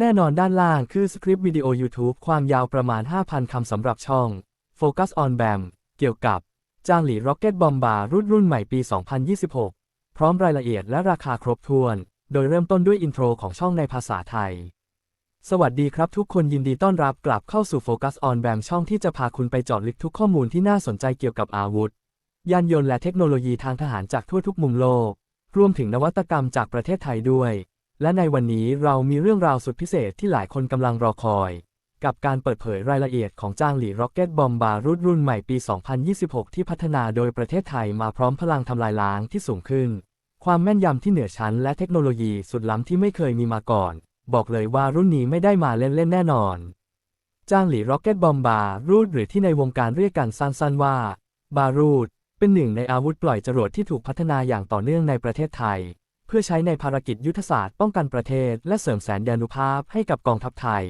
แน่นอนด้านล่างคือสคริปต์วิดีโอ YouTube ความยาวประมาณ 5,000 คำสำหรับช่อง Focus on BAM เกี่ยวกับจางหลี Rocket Bomber รุ่นรุ่นใหม่ปี 2026 พร้อมรายละเอียดและราคาครบถ้วน โดยเริ่มต้นด้วยอินโทรของช่องในภาษาไทย สวัสดีครับทุกคนยินดีต้อนรับกลับเข้าสู่ Focus on BAM ช่องที่จะพาคุณไปเจาะลึกทุกข้อมูลที่น่าสนใจเกี่ยวกับอาวุธ ยานยนต์และเทคโนโลยีทางทหารจากทั่วทุกมุมโลก รวมถึงนวัตกรรมจากประเทศไทยด้วย และในวันนี้เรามีเรื่องราวสุดพิเศษที่หลายคนกำลังรอคอย กับการเปิดเผยรายละเอียดของจางหลีร็อกเก็ตบอมบารุ่นรุ่นใหม่ปี 2026 ที่พัฒนาโดยประเทศไทยมาพร้อมพลังทำลายล้างที่สูงขึ้น ความแม่นยำที่เหนือชั้นและเทคโนโลยีสุดล้ำที่ไม่เคยมีมาก่อน บอกเลยว่ารุ่นนี้ไม่ได้มาเล่นๆแน่นอนจางหลีร็อกเก็ตบอมบารูดหรือที่ในวงการเรียกกันสั้นๆว่า บารูดเป็นหนึ่งในอาวุธปล่อยจรวดที่ถูกพัฒนาอย่างต่อเนื่องในประเทศไทย พื่อใช้ในภารกิจยุทธศาสตร์ป้องกันประเทศ และเสริมแสนยานุภาพให้กับกองทัพไทย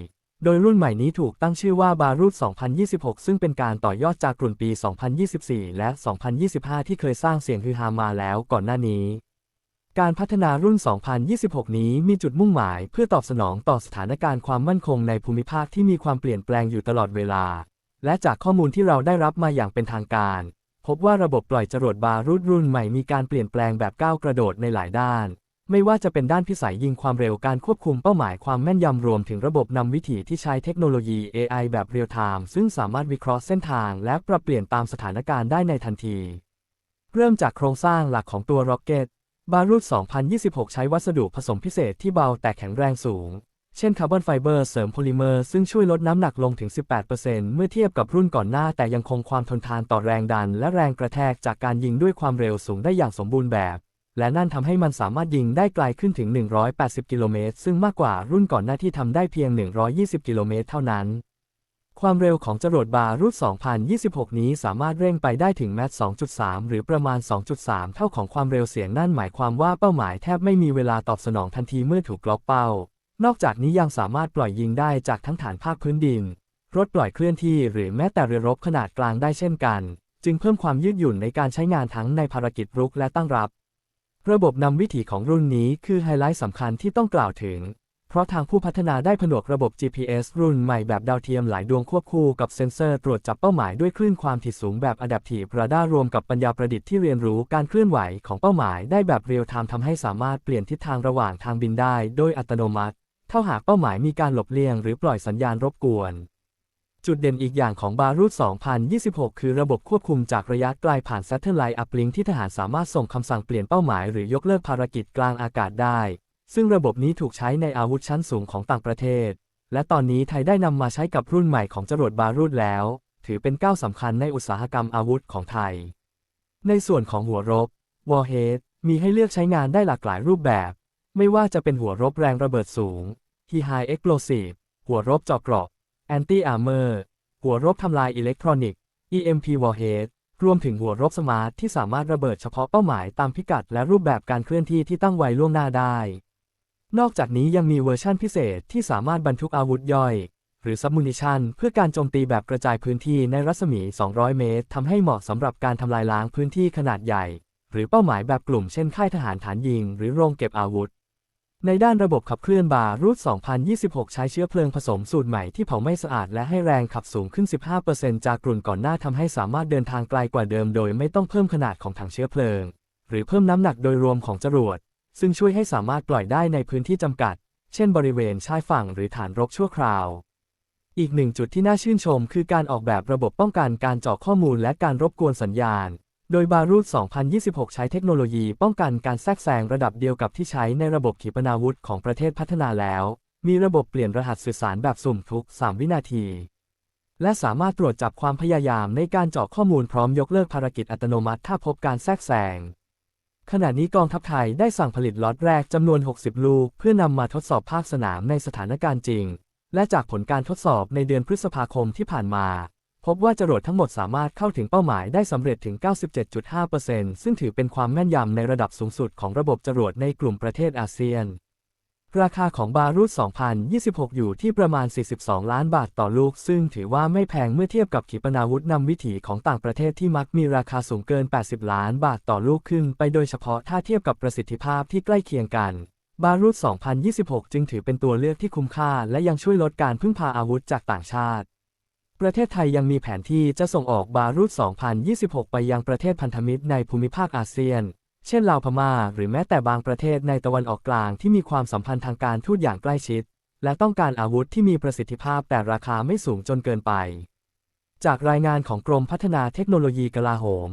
โดยรุ่นใหม่นี้ถูกตั้งชื่อว่าบารูด 2026 ซึ่งเป็นการต่อยอดจากกลุ่นปี 2024 และ 2025 ที่เคยสร้างเสียงฮือฮามาแล้วก่อนหน้านี้ การพัฒนารุ่น 2026 นี้มีจุดมุ่งหมายเพื่อตอบสนองต่อสถานการณ์ความมั่นคงในภูมิภาคที่มีความเปลี่ยนแปลงอยู่ตลอดเวลา และจากข้อมูลที่เราได้รับมาอย่างเป็นทางการ พบว่าระบบปล่อยจรวดบารูดรุ่นใหม่มีการเปลี่ยนแปลงแบบก้าวกระโดดในหลายด้าน ไม่ว่าจะเป็นด้านพิสัยยิงความเร็วการควบคุมเป้าหมายความแม่นยำรวมถึงระบบนำวิถีที่ใช้เทคโนโลยี AI แบบเรียลไทม์ซึ่งสามารถวิเคราะห์เส้นทาง และปรับเปลี่ยนตามสถานการณ์ได้ในทันที เริ่มจากโครงสร้างหลักของตัวร็อกเก็ตบารูด2026 ใช้วัสดุผสมพิเศษที่เบาแต่แข็งแรงสูง เช่นคาร์บอนไฟเบอร์เสริมโพลิเมอร์ซึ่งช่วยลดน้ำหนักลงถึง 18%เมื่อเทียบกับรุ่นก่อนหน้าแต่ยังคงความทนทานต่อแรงดัน และแรงกระแทกจากการยิงด้วยความเร็วสูงได้อย่างสมบูรณ์แบบ และนั่นทำให้มันสามารถยิงได้ไกลขึ้นถึง 180 กิโลเมตรซึ่งมากกว่ารุ่นก่อนหน้าที่ทำได้เพียง 120 กิโลเมตรเท่านั้น ความเร็วของจรวดบารูด2026 นี้สามารถเร่งไปได้ถึงแมตช์2.3 หรือประมาณ 2.3 เท่าของความเร็วเสียงนั่นหมายความว่าเป้าหมายแทบไม่มีเวลาตอบสนองทันทีเมื่อถูกล็อกเป้า นอกจากนี้ยังสามารถปล่อยยิงได้จากทั้งฐานภาคพื้นดิน รถปล่อยเคลื่อนที่หรือแม้แต่เรือรบขนาดกลางได้เช่นกัน จึงเพิ่มความยืดหยุ่นในการใช้งานทั้งในภารกิจรุกและตั้งรับ ระบบนำวิถีของรุ่นนี้คือไฮไลท์สำคัญที่ต้องกล่าวถึง เพราะทางผู้พัฒนาได้ผนวกระบบ GPS รุ่นใหม่แบบดาวเทียมหลายดวงควบคู่กับเซ็นเซอร์ตรวจจับเป้าหมายด้วยคลื่นความถี่สูงแบบ Adaptive Radar รวมกับปัญญาประดิษฐ์ที่เรียนรู้การเคลื่อนไหวของเป้าหมายได้แบบเรียลไทม์ทำให้สามารถเปลี่ยนทิศทางระหว่างทางบินได้ โดยอัตโนมัติ เท่าหากเป้าหมายมีการหลบเลี่ยงหรือปล่อยสัญญาณรบกวน จุดเด่นอีกอย่างของบารูด2026 คือระบบควบคุมจากระยะไกลผ่าน Satellite Uplink ที่ทหารสามารถส่งคำสั่งเปลี่ยนเป้าหมายหรือยกเลิกภารกิจกลางอากาศได้ ซึ่งระบบนี้ถูกใช้ในอาวุธชั้นสูงของต่างประเทศ และตอนนี้ไทยได้นำมาใช้กับรุ่นใหม่ของจรวดบารูดแล้ว ถือเป็นก้าวสำคัญในอุตสาหกรรมอาวุธของไทย ในส่วนของหัวรบ Warhead มีให้เลือกใช้งานได้หลากหลายรูปแบบ ไม่ว่าจะเป็นหัวรบแรงระเบิดสูง High Explosive หัวรบเจาะเกราะ Anti Armor หัวรบทำลายอิเล็กทรอนิกส์ EMP Warhead รวมถึงหัวรบสมาร์ทที่สามารถระเบิดเฉพาะเป้าหมายตามพิกัดและรูปแบบการเคลื่อนที่ที่ตั้งไว้ล่วงหน้าได้ นอกจากนี้ยังมีเวอร์ชั่นพิเศษที่สามารถบรรทุกอาวุธย่อย หรือซับมูนิชันเพื่อการโจมตีแบบกระจายพื้นที่ในรัศมี 200 เมตรทำให้เหมาะสำหรับการทำลายล้างพื้นที่ขนาดใหญ่ หรือเป้าหมายแบบกลุ่มเช่นค่ายทหารฐานยิง หรือโรงเก็บอาวุธ ในด้านระบบขับเคลื่อนบารูด2026 ใช้เชื้อเพลิงผสมสูตรใหม่ที่เผาไม่สะอาดและให้แรงขับสูงขึ้น 15%จากกลุ่นก่อนหน้าทำให้สามารถเดินทางไกลกว่าเดิมโดยไม่ต้องเพิ่มขนาดของถังเชื้อเพลิง หรือเพิ่มน้ำหนักโดยรวมของจรวด ซึ่งช่วยให้สามารถปล่อยได้ในพื้นที่จำกัด เช่นบริเวณชายฝั่งหรือฐานรบชั่วคราว อีกหนึ่งจุดที่น่าชื่นชม คือการออกแบบระบบป้องกันการเจาะข้อมูลและการรบกวนสัญญาณ โดยบารูด 2026 ใช้เทคโนโลยีป้องกันการแทรกแซงระดับเดียวกับที่ใช้ในระบบขีปนาวุธของประเทศพัฒนาแล้ว มีระบบเปลี่ยนรหัสสื่อสารแบบสุ่มทุก 3 วินาที และสามารถตรวจจับความพยายามในการเจาะข้อมูลพร้อมยกเลิกภารกิจอัตโนมัติถ้าพบการแทรกแซง ขณะนี้กองทัพไทยได้สั่งผลิตล็อตแรกจำนวน 60 ลูก เพื่อนำมาทดสอบภาคสนามในสถานการณ์จริง และจากผลการทดสอบในเดือนพฤษภาคมที่ผ่านมา พบว่าจรวดทั้งหมดสามารถเข้าถึงเป้าหมายได้สำเร็จถึง 97.5%ซึ่งถือเป็นความแม่นยำในระดับสูงสุดของระบบจรวดในกลุ่มประเทศอาเซียน ราคาของบารูด2026 อยู่ที่ประมาณ 42 ล้านบาทต่อลูก ซึ่งถือว่าไม่แพงเมื่อเทียบกับขีปนาวุธนำวิถีของต่างประเทศที่มักมีราคาสูงเกิน 80 ล้านบาทต่อลูกขึ้นไปโดยเฉพาะถ้าเทียบกับประสิทธิภาพที่ใกล้เคียงกันบารุด2026 จึงถือเป็นตัวเลือกที่คุ้มค่า และยังช่วยลดการพึ่งพาอาวุธจากต่างชาติ ประเทศไทยยังมีแผนที่จะส่งออกบารุด2026 ไปยังประเทศพันธมิตรในภูมิภาคอาเซียน เช่นลาวพม่า หรือแม้แต่บางประเทศในตะวันออกกลางที่มีความสัมพันธ์ทางการทูตอย่างใกล้ชิด และต้องการอาวุธที่มีประสิทธิภาพแต่ราคาไม่สูงจนเกินไป จากรายงานของกรมพัฒนาเทคโนโลยีกลาโหม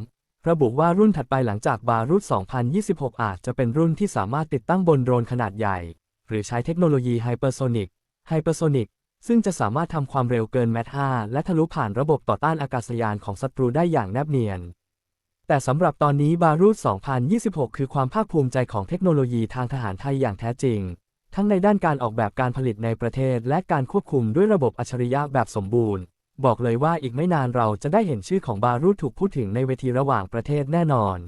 ระบุว่ารุ่นถัดไปหลังจากบารุด2026 อาจจะเป็นรุ่นที่สามารถติดตั้งบนโดรนขนาดใหญ่ หรือใช้เทคโนโลยีไฮเปอร์โซนิกไฮเปอร์โซนิก ซึ่งจะสามารถทำความเร็วเกินแมท5และทะลุผ่านระบบต่อต้านอากาศยานของศัตรูได้อย่างแนบเนียน แต่สำหรับตอนนี้บารุด2026 คือความภาคภูมิใจของเทคโนโลยีทางทหารไทยอย่างแท้จริง ทั้งในด้านการออกแบบการผลิตในประเทศ และการควบคุมด้วยระบบอัจฉริยะแบบสมบูรณ์ บอกเลยว่าอีกไม่นานเราจะได้เห็นชื่อของบารุดถูกพูดถึงในเวทีระหว่างประเทศแน่นอน